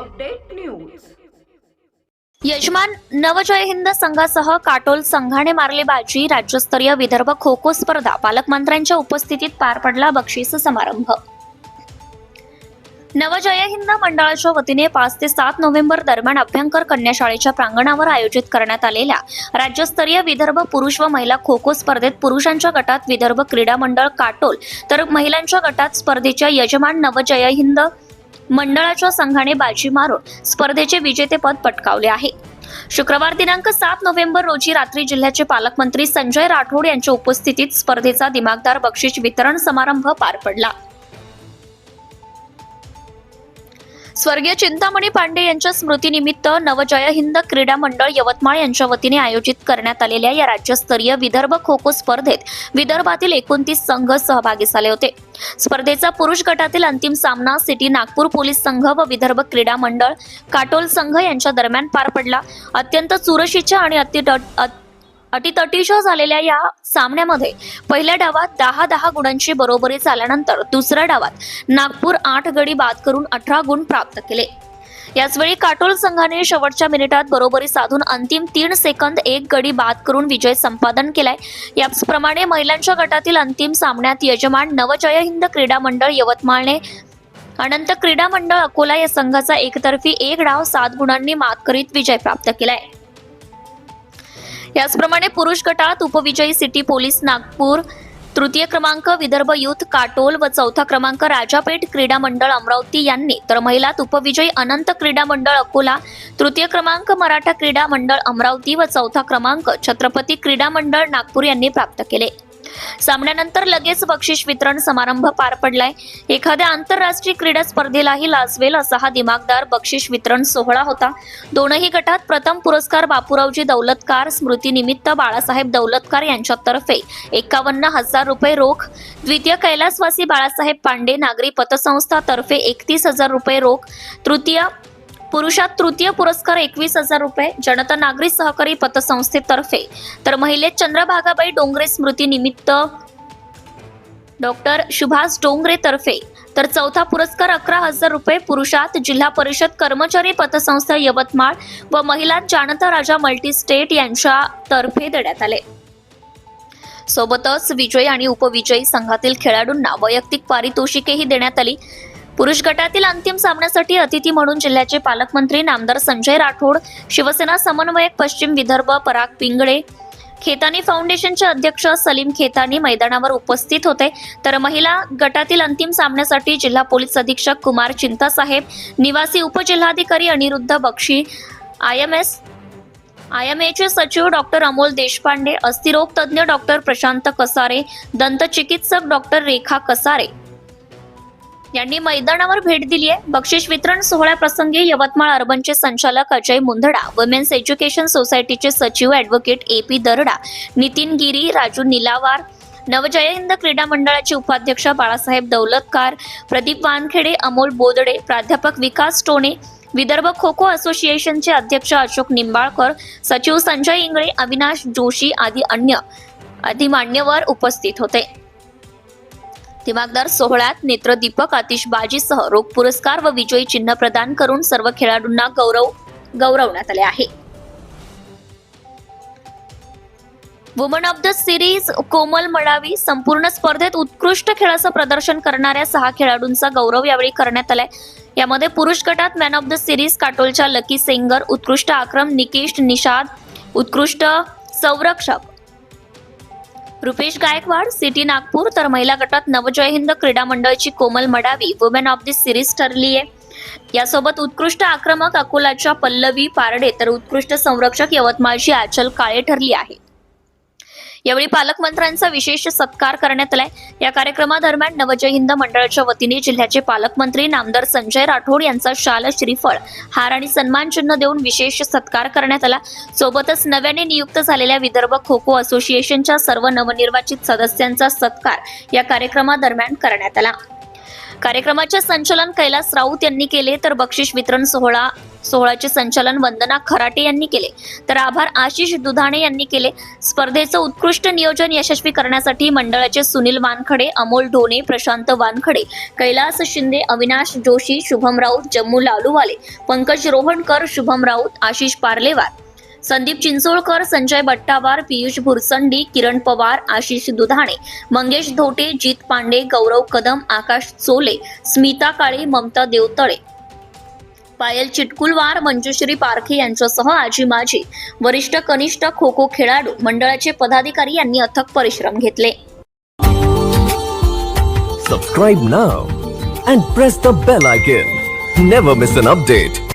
Update news. यजमान नवजय हिंद संघासह काटोल संघाने मारले बाजी. राज्यस्तरीय विदर्भ खो खो स्पर्धा. पालकमंत्र्यांच्या उपस्थितीत पार पडला बक्षीस समारंभ. नवजय हिंद मंडळाच्या वतीने पाच ते सात नोव्हेंबर दरम्यान अभ्यंकर कन्याशाळेच्या प्रांगणावर आयोजित करण्यात आलेल्या राज्यस्तरीय विदर्भ पुरुष व महिला खो खो स्पर्धेत पुरुषांच्या गटात विदर्भ क्रीडा मंडळ काटोल तर महिलांच्या गटात स्पर्धेच्या यजमान नवजय हिंद मंडळाच्या संघाने बाजी मारून स्पर्धेचे विजेतेपद पटकावले आहे. शुक्रवार दिनांक सात नोव्हेंबर रोजी रात्री जिल्ह्याचे पालकमंत्री संजय राठोड यांच्या उपस्थितीत स्पर्धेचा दिमागदार बक्षीस वितरण समारंभ पार पडला. स्वर्गीय चिंतामणी पांडे यांच्या स्मृतीनिमित्त नवजय हिंद क्रीडा मंडळ यवतमाळ यांच्या वतीने आयोजित करण्यात आलेल्या या राज्यस्तरीय विदर्भ खो खो स्पर्धेत विदर्भातील एकोणतीस संघ सहभागी झाले होते. स्पर्धेचा पुरुष गटातील अंतिम सामना सिटी नागपूर पोलीस संघ व विदर्भ क्रीडा मंडळ काटोल संघ यांच्या दरम्यान पार पडला. अत्यंत चुरशीच्या आणि अति अटीतटीच्या झालेल्या या सामन्यामध्ये पहिल्या डावात दहा दहा गुणांची बरोबरी झाल्यानंतर दुसऱ्या डावात नागपूर आठ गडी बाद करून अठरा गुण प्राप्त केले. याचवेळी काटोल संघाने शेवटच्या मिनिटात बरोबरी साधून अंतिम तीन सेकंद एक गडी बाद करून विजय संपादन केलाय. याचप्रमाणे महिलांच्या गटातील अंतिम सामन्यात यजमान नवजय हिंद क्रीडा मंडळ यवतमाळने अनंत क्रीडा मंडळ अकोला या संघाचा एकतर्फी एक डाव सात गुणांनी मात करीत विजय प्राप्त केलाय. याचप्रमाणे पुरुष गटात उपविजयी सिटी पोलीस नागपूर तृतीय क्रमांक विदर्भ युथ काटोल व चौथा क्रमांक राजापेठ क्रीडा मंडळ अमरावती यांनी तर महिलात उपविजयी अनंत क्रीडा मंडळ अकोला तृतीय क्रमांक मराठा क्रीडा मंडळ अमरावती व चौथा क्रमांक छत्रपती क्रीडा मंडळ नागपूर यांनी प्राप्त केले. सामन्यानंतर लगेच बक्षीस वितरण समारंभ पार पडलाय. एखाद्या आंतरराष्ट्रीय क्रीडा स्पर्धेलाही लाजवेल असा हा दिमागदार बक्षीस वितरण सोहळा होता. दोनही गटात प्रथम पुरस्कार बापूरावजी दौलतकार स्मृतीनिमित्त बाळासाहेब दौलतकार यांच्यातर्फे एकावन्न हजार रुपये रोख द्वितीय कैलासवासी बाळासाहेब पांडे नागरी पतसंस्था तर्फे एकतीस हजार रुपये रोख तृतीय पुरुषात तृतीय पुरस्कार एकवीस हजार रुपये जनता नागरी सहकारी पतसंस्थेतर्फे. तर महिलेत चंद्रभागाबाई डोंगरे स्मृती निमित्त डॉक्टर सुभाष डोंगरे तर्फे तर चौथा पुरस्कार अकरा हजार रुपये पुरुषात जिल्हा परिषद कर्मचारी पतसंस्था यवतमाळ व महिला जानता राजा मल्टी स्टेट यांच्या तर्फे देण्यात आले. सोबतच विजयी आणि उपविजयी संघातील खेळाडूंना वैयक्तिक पारितोषिकेही देण्यात आली. पुरुष गटातील अंतिम सामन्यासाठी अतिथी म्हणून जिल्ह्याचे पालकमंत्री नामदार संजय राठोड शिवसेना समन्वयक पश्चिम विदर्भ पराग पिंगळे खेतानी फाउंडेशनचे अध्यक्ष सलीम खेतानी मैदानावर उपस्थित होते. तर महिला गटातील अंतिम सामन्यासाठी जिल्हा पोलीस अधीक्षक कुमार चिंतासाहेब निवासी उपजिल्हाधिकारी Aniruddha Bakshi I M S I M एचे सचिव डॉक्टर अमोल देशपांडे अस्थिरोग तज्ज्ञ डॉक्टर प्रशांत कसारे दंतचिकित्सक डॉक्टर रेखा कसारे यांनी मैदानावर भेट दिली आहे. बक्षीस वितरण सोहळ्याप्रसंगी यवतमाळ अर्बनचे संचालक अजय मुंदडा वुमेन्स एज्युकेशन सोसायटीचे सचिव advocate A P Darda Nitin Giri Raju Nilawar Navjay Hind क्रीडा मंडळाचे उपाध्यक्ष बाळासाहेब दौलतकार प्रदीप वानखेडे अमोल बोदडे प्राध्यापक विकास टोणे विदर्भ खो खो असोसिएशनचे अध्यक्ष अशोक निंबाळकर सचिव संजय इंगळे अविनाश जोशी आदी अन्य आदी मान्यवर उपस्थित होते. दिमागदार सोहळ्यात नेत्रदीपक आतिश बाजीसह रोख पुरस्कार व विजयी चिन्ह प्रदान करून सर्व खेळाडूंना गौरव गौरवण्यात आले आहे. Woman of the series Komal Madavi संपूर्ण स्पर्धेत उत्कृष्ट खेळाचं प्रदर्शन करणाऱ्या सहा खेळाडूंचा गौरव यावेळी करण्यात आलाय. यामध्ये पुरुष गटात मॅन ऑफ द सिरीज काटोलच्या लकी सेंगर उत्कृष्ट आक्रम निकेश निषाद उत्कृष्ट संरक्षक रुपेश गायकवाड सिटी नागपूर तर महिला गटात नवजय हिंद क्रीडा मंडळची Komal Madavi women of the series ठरली आहे यासोबत उत्कृष्ट आक्रमक अकोलाच्या पल्लवी पारडे तर उत्कृष्ट संरक्षक यवतमाळची आचल काळे ठरली आहे. यावेळी पालकमंत्र्यांचा विशेष सत्कार करण्यात आलाय. या कार्यक्रमादरम्यान नवजय हिंद मंडळाच्या वतीने जिल्ह्याचे पालकमंत्री नामदार संजय राठोड यांचा शाल श्रीफळ हार आणि सन्मान चिन्ह देऊन विशेष सत्कार करण्यात आला. सोबतच नव्याने नियुक्त झालेल्या विदर्भ खो खो असोसिएशनच्या सर्व नवनिर्वाचित सदस्यांचा सत्कार या कार्यक्रमादरम्यान करण्यात आला. कार्यक्रमाचे संचालन कैलास राऊत यांनी केले तर बक्षीस वितरण सोहळा सोहळ्याचे संचालन वंदना खराटे यांनी केले. तर आभार आशिष दुधाणे यांनी केले. स्पर्धेचं उत्कृष्ट नियोजन यशस्वी करण्यासाठी मंडळाचे सुनील वानखडे अमोल ढोणे प्रशांत वानखडे कैलास शिंदे अविनाश जोशी शुभम राऊत जम्मू लालूवाले पंकज रोहणकर शुभम राऊत आशिष पार्लेवार. संदीप चिंचोळकर संजय बट्टावार पियुष भुरसंडी किरण पवार आशिष दुधाणे मंगेश धोटे जीत पांडे गौरव कदम आकाश चोले स्मिता काळे ममता देवतळे. पायल चिटकुलवार मंजुश्री पारखे यांच्यासह आजी माजी वरिष्ठ कनिष्ठ खो खो खेळाडू मंडळाचे पदाधिकारी यांनी अथक परिश्रम घेतले. Subscribe now and press the bell icon never miss an update